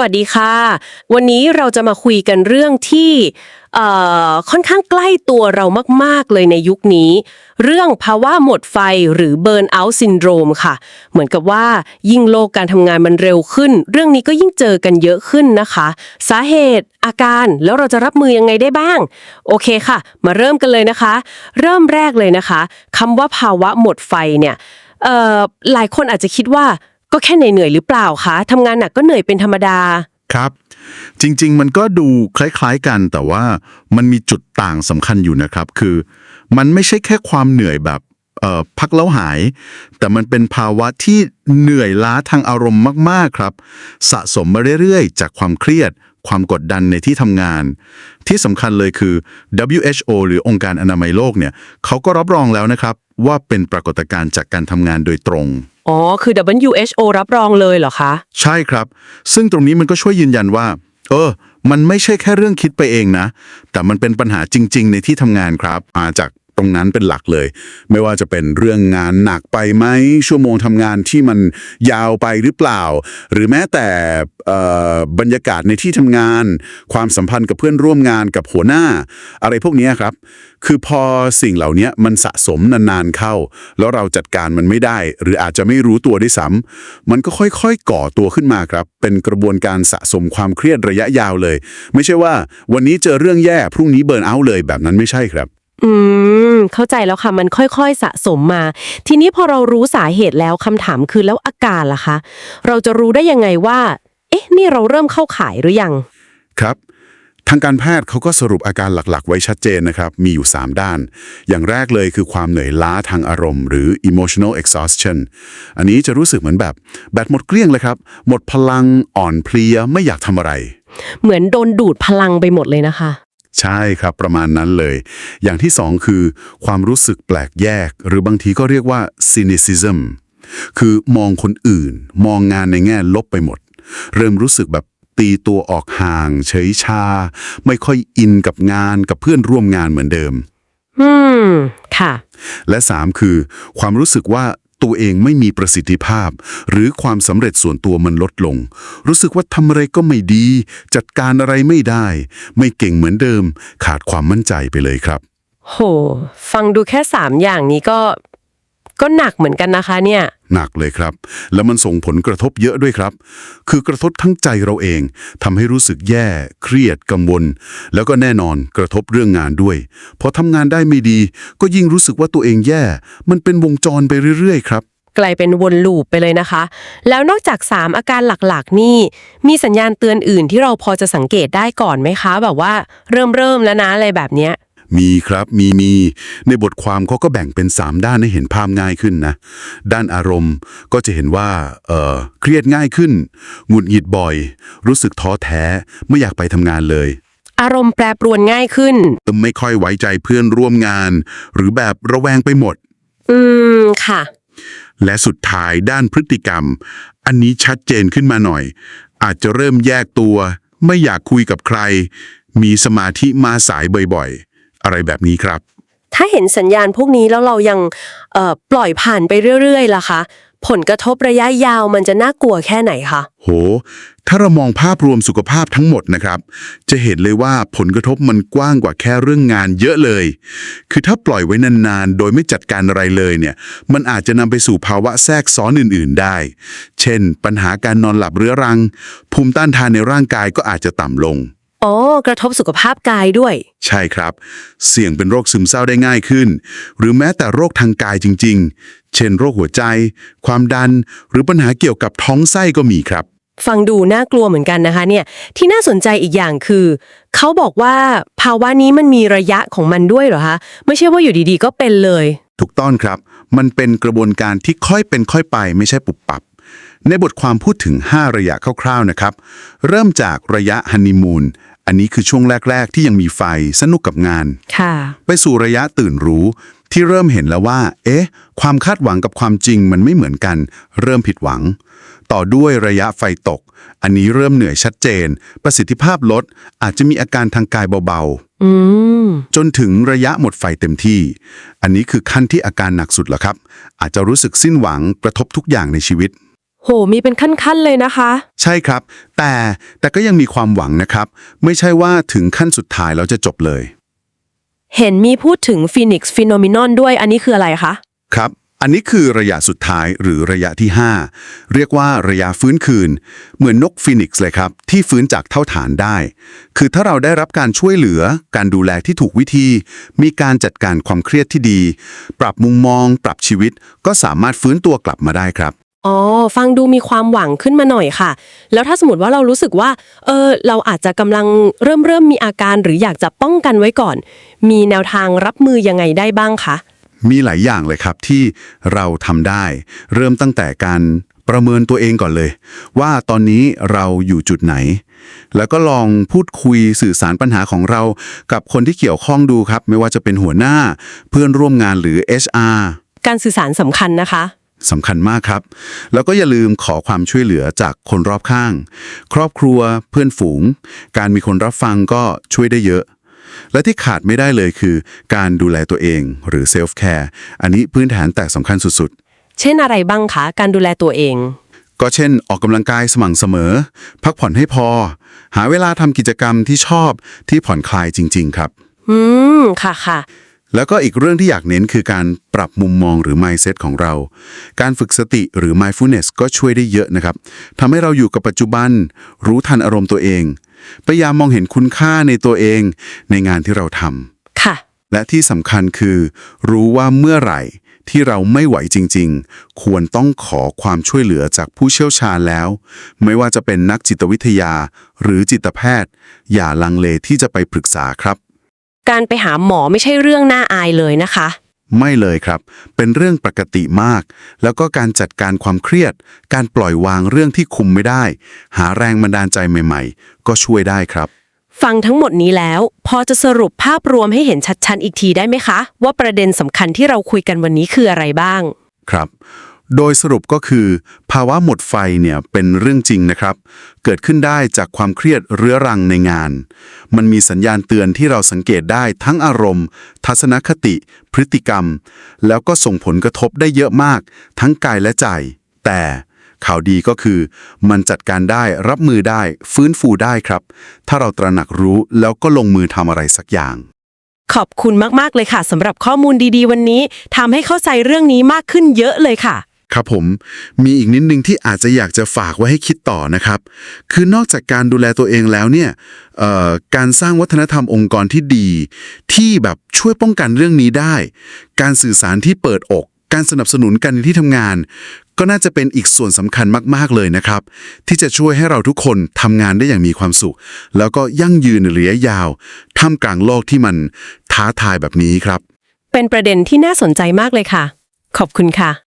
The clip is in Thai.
วัสดีค่ะ วันนี้เราจะมาคุยกันเรื่องที่เอ่อค่อนข้างใกล้ตัวเรามาก ๆ เลยในยุคนี้ เรื่องภาวะหมดไฟหรือ burn out syndrome ค่ะ เหมือนกับว่ายิ่งโลกการทำงานมันเร็วขึ้น เรื่องนี้ก็ยิ่งเจอกันเยอะขึ้นนะคะ สาเหตุอาการแล้วเราจะรับมือยังไงได้บ้าง โอเคค่ะ มาเริ่มกันเลยนะคะ เริ่มแรกเลยนะคะคำว่าภาวะหมดไฟเนี่ยเอ่อหลายคนอาจจะคิดว่า ก็แค่เหนื่อยๆหรือเปล่าคะทำงานหนักก็เหนื่อยเป็นธรรมดา ครับ จริงๆ มันก็ดูคล้ายๆกันแต่ว่ามันมีจุดต่างสำคัญอยู่นะครับ คือ มันไม่ใช่แค่ความเหนื่อยแบบเอ่อพักแล้วหาย แต่มันเป็นภาวะที่เหนื่อยล้าทางอารมณ์มากๆครับ สะสมมาเรื่อยๆ จากความเครียด ความกดดันในที่ทำงาน ที่สำคัญเลยคือ WHO หรือองค์การอนามัยโลกเนี่ยเขาก็รับรองแล้วนะครับ ว่าเป็นปรากฏการณ์จากการทำงานโดยตรง อ๋อ คือ WHO รับรองเลยเหรอคะ ใช่ครับ ซึ่งตรงนี้มันก็ช่วยยืนยันว่า เออ มันไม่ใช่แค่เรื่องคิดไปเองนะ แต่มันเป็นปัญหาจริง ๆ ในที่ทำงานครับมาจาก ตรงนั้นเป็นหลักเลย ไม่ว่าจะเป็นเรื่องงานหนักไปไหมชั่วโมงทำงานที่มันยาวไปหรือเปล่า หรือแม้แต่บรรยากาศในที่ทำงาน ความสัมพันธ์กับเพื่อนร่วมงานกับหัวหน้า อะไรพวกนี้ครับ คือพอสิ่งเหล่านี้มันสะสมนานๆเข้า แล้วเราจัดการมันไม่ได้ หรืออาจจะไม่รู้ตัวด้วยซ้ำมันก็ค่อยๆ ก่อตัวขึ้นมาครับ เป็นกระบวนการสะสมความเครียดระยะยาวเลย ไม่ใช่ว่าวันนี้เจอเรื่องแย่พรุ่งนี้เบิร์นเอาท์เลยแบบนั้นไม่ใช่ครับ อืม เข้าใจแล้วค่ะ มันค่อยๆสะสมมา ทีนี้พอเรารู้สาเหตุแล้วคำถามคือแล้วอาการล่ะคะ เราจะรู้ได้ยังไงว่า เอ๊ะ นี่เราเริ่มเข้าข่ายหรือยัง ครับ ทางการแพทย์เขาก็สรุปอาการหลักๆ ไว้ชัดเจนนะครับ มีอยู่ 3 ด้าน อย่างแรกเลยคือความเหนื่อยล้าทางอารมณ์ หรือ emotional exhaustion อันนี้จะรู้สึกเหมือนแบบแบตหมดเกลี้ยงเลยครับ หมดพลังอ่อนเพลียไม่อยากทำอะไร เหมือนโดนดูดพลังไปหมดเลยนะคะ ใช่ครับประมาณนั้นเลย อย่างที่สองคือ ความรู้สึกแปลกแยก หรือบางทีก็เรียกว่า cynicism คือมองคนอื่น มองงานในแง่ลบไปหมด เริ่มรู้สึกแบบตีตัวออกห่าง เฉยชา ไม่ค่อยอินกับงานกับเพื่อนร่วมงานเหมือนเดิม อืม ค่ะ และ 3 คือ ความรู้สึกว่า ตัวเองไม่มีประสิทธิภาพ หรือความสำเร็จส่วนตัวมันลดลง รู้สึกว่าทำอะไรก็ไม่ดี จัดการอะไรไม่ได้ ไม่เก่งเหมือนเดิม ขาดความมั่นใจไปเลยครับ โห ฟังดูแค่สามอย่างนี้ก็ ก็หนักเหมือนกันนะคะเนี่ย หนักเลยครับ แล้วมันส่งผลกระทบเยอะด้วยครับ คือกระทบทั้งใจเราเองทำให้รู้สึกแย่ เครียดกังวล แล้วก็แน่นอนกระทบเรื่องงานด้วยพอทำงานได้ไม่ดี ก็ยิ่งรู้สึกว่าตัวเองแย่ มันเป็นวงจรไปเรื่อยๆครับ กลายเป็นวนลูปไปเลยนะคะ แล้วนอกจาก 3 อาการหลักๆ นี่ มีสัญญาณเตือนอื่นที่เราพอจะสังเกตได้ก่อนไหมคะ แบบว่าเริ่มเริ่มแล้วนะอะไรแบบเนี้ย มีครับมีมี ในบทความเขาก็แบ่งเป็น 3 ด้านให้เห็นภาพง่ายขึ้นนะ ด้านอารมณ์ก็จะเห็นว่าเอ่อเครียดง่ายขึ้น หงุดหงิดบ่อย รู้สึกท้อแท้ไม่อยากไปทำงานเลย อารมณ์แปรปรวนง่ายขึ้น ไม่ค่อยไว้ใจเพื่อนร่วมงาน หรือแบบระแวงไปหมด อืมค่ะ และสุดท้ายด้านพฤติกรรม อันนี้ชัดเจนขึ้นมาหน่อย อาจจะเริ่มแยกตัว ไม่อยากคุยกับใคร มีสมาธิมาสายบ่อยๆ อะไรแบบนี้ครับ ถ้าเห็นสัญญาณพวกนี้แล้วเรายังเอ่อปล่อยผ่านไปเรื่อยๆล่ะคะ ผลกระทบระยะยาวมันจะน่ากลัวแค่ไหนคะโห ถ้าเรามองภาพรวมสุขภาพทั้งหมดนะครับ จะเห็นเลยว่าผลกระทบมันกว้างกว่าแค่เรื่องงานเยอะเลย คือถ้าปล่อยไว้นานๆ โดยไม่จัดการอะไรเลยเนี่ย มันอาจจะนำไปสู่ภาวะแทรกซ้อนอื่นๆได้ เช่น ปัญหาการนอนหลับเรื้อรัง ภูมิต้านทานในร่างกายก็อาจจะต่ำลง อ๋อ กระทบสุขภาพกายด้วย ใช่ครับ เสี่ยงเป็นโรคซึมเศร้าได้ง่ายขึ้น หรือแม้แต่โรคทางกายจริง ๆ เช่นโรคหัวใจ ความดัน หรือปัญหาเกี่ยวกับท้องไส้ก็มีครับ ฟังดูน่ากลัวเหมือนกันนะคะเนี่ย ที่น่าสนใจอีกอย่างคือ เขาบอกว่าภาวะนี้มันมีระยะของมันด้วยเหรอคะ ไม่ใช่ว่าอยู่ดีๆ ก็เป็นเลย ถูกต้องครับ มันเป็นกระบวนการที่ค่อยเป็นค่อยไปไม่ใช่ปุบปับ ในบทความพูดถึง 5 ระยะคร่าวๆนะครับ เริ่มจากระยะฮันนีมูน อันนี้คือช่วงแรก ๆ ที่ยังมีไฟสนุกกับงาน ค่ะ ไปสู่ระยะตื่นรู้ ที่เริ่มเห็นแล้วว่า เอ๊ะ ความคาดหวังกับความจริงมันไม่เหมือนกัน เริ่มผิดหวัง ต่อด้วยระยะไฟตก อันนี้เริ่มเหนื่อยชัดเจน ประสิทธิภาพลด อาจจะมีอาการทางกายเบาๆอืมจนถึงระยะหมดไฟเต็มที่ อันนี้คือขั้นที่อาการหนักสุดแล้วครับ อาจจะรู้สึกสิ้นหวังกระทบทุกอย่างในชีวิต โหโหมีเป็นขั้นๆเลยนะคะ ใช่ครับ แต่แต่ก็ยังมีความหวังนะครับ ไม่ใช่ว่าถึงขั้นสุดท้ายแล้วจะจบเลย เห็นมีพูดถึง Phoenix Phenomenon ด้วยอันนี้คืออะไรคะครับ อันนี้คือระยะสุดท้ายหรือระยะที่ 5 เรียกว่าระยะฟื้นคืน เหมือนนกฟีนิกซ์เลยครับ ที่ฟื้นจากเท่าฐานได้ คือถ้าเราได้รับการช่วยเหลือ การดูแลที่ถูกวิธี มีการจัดการความเครียดที่ดี ปรับมุมมอง ปรับชีวิต ก็สามารถฟื้นตัวกลับมาได้ครับ อ๋อ ฟังดูมีความหวังขึ้นมาหน่อยค่ะ แล้วถ้าสมมติว่าเรารู้สึกว่า เออ เราอาจจะกำลังเริ่มเริ่มมีอาการหรืออยากจะป้องกันไว้ก่อน มีแนวทางรับมือยังไงได้บ้างคะ มีหลายอย่างเลยครับที่เราทำได้ เริ่มตั้งแต่การประเมินตัวเองก่อนเลย ว่าตอนนี้เราอยู่จุดไหน แล้วก็ลองพูดคุยสื่อสารปัญหาของเรากับคนที่เกี่ยวข้องดูครับ ไม่ว่าจะเป็นหัวหน้า เพื่อนร่วมงานหรือ HR การสื่อสารสำคัญนะคะ สำคัญมากครับ แล้วก็อย่าลืมขอความช่วยเหลือจากคนรอบข้าง ครอบครัวเพื่อนฝูง การมีคนรับฟังก็ช่วยได้เยอะ และที่ขาดไม่ได้เลยคือ การดูแลตัวเองหรือเซลฟ์แคร์อันนี้พื้นฐานแต่สำคัญสุดเช่นอะไรบ้างคะ การดูแลตัวเองๆก็เช่นออกกำลังกายสม่ำเสมอ พักผ่อนให้พอ หาเวลาทำกิจกรรมที่ชอบที่ผ่อนคลายจริง ๆ ครับ อืมค่ะค่ะ แล้วก็อีกเรื่องที่อยากเน้นคือการปรับมุมมองหรือ mindset ของเรา การฝึกสติหรือ mindfulness ก็ช่วยได้เยอะนะครับทำให้เราอยู่กับปัจจุบัน รู้ทันอารมณ์ตัวเอง พยายามมองเห็นคุณค่าในตัวเอง ในงานที่เราทค่ะำและที่สำคัญคือ รู้ว่าเมื่อไหร่ที่เราไม่ไหวจริง ๆ ควรต้องขอความช่วยเหลือจากผู้เชี่ยวชาญแล้ว ไม่ว่าจะเป็นนักจิตวิทยา หรือจิตแพทย์ อย่าลังเลที่จะไปปรึกษาครับ การไปหาหมอไม่ใช่เรื่องน่าอายเลยนะคะ ไม่เลยครับ เป็นเรื่องปกติมาก แล้วก็การจัดการความเครียด การปล่อยวางเรื่องที่คุมไม่ได้ หาแรงบันดาลใจใหม่ๆ ก็ช่วยได้ครับ ฟังทั้งหมดนี้แล้ว พอจะสรุปภาพรวมให้เห็นชัดๆอีกทีได้ไหมคะ ว่าประเด็นสำคัญที่เราคุยกันวันนี้คืออะไรบ้าง ครับ โดยสรุปก็คือ ภาวะหมดไฟเนี่ยเป็นเรื่องจริงนะครับ เกิดขึ้นได้จากความเครียดเรื้อรังในงาน มันมีสัญญาณเตือนที่เราสังเกตได้ทั้งอารมณ์ ทัศนคติ พฤติกรรม แล้วก็ส่งผลกระทบได้เยอะมาก ทั้งกายและใจ แต่ข่าวดีก็คือ มันจัดการได้รับมือได้ ฟื้นฟูได้ครับ ถ้าเราตระหนักรู้แล้วก็ลงมือทำอะไรสักอย่างขอบคุณมาก ๆ เลยค่ะสำหรับข้อมูลดี ๆ วันนี้ทำให้เข้าใจเรื่องนี้มากขึ้นเยอะเลยค่ะ ครับผมมีอีกนิดนึงที่อาจจะอยากจะฝากไว้ให้คิดต่อนะครับ คือนอกจากการดูแลตัวเองแล้วเนี่ยเอ่อการสร้างวัฒนธรรมองค์กรที่ดี ที่แบบช่วยป้องกันเรื่องนี้ได้ การสื่อสารที่เปิดอก การสนับสนุนกันในที่ทำงาน ก็น่าจะเป็นอีกส่วนสำคัญมาก ๆ เลยนะครับ ที่จะช่วยให้เราทุกคนทำงานได้อย่างมีความสุข แล้วก็ยั่งยืนในระยะยาวท่ามกลางโลกที่มันท้าทายแบบนี้ครับ เป็นประเด็นที่น่าสนใจมากเลยค่ะ ขอบคุณค่ะ